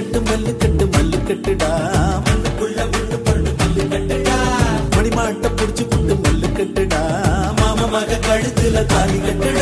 மல்லுக்கட்டு மல்லுக்கட்டு மல்லுக்கட்டுடா மல்லுக்குள்ள விட்டு பண்ணு மல்லுக்கட்டுடா மணிமாட்ட புடிச்சு புட்டு மல்லுக்கட்டுடா மாமா மக கழுத்துல தாலி கட்டுடா.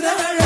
the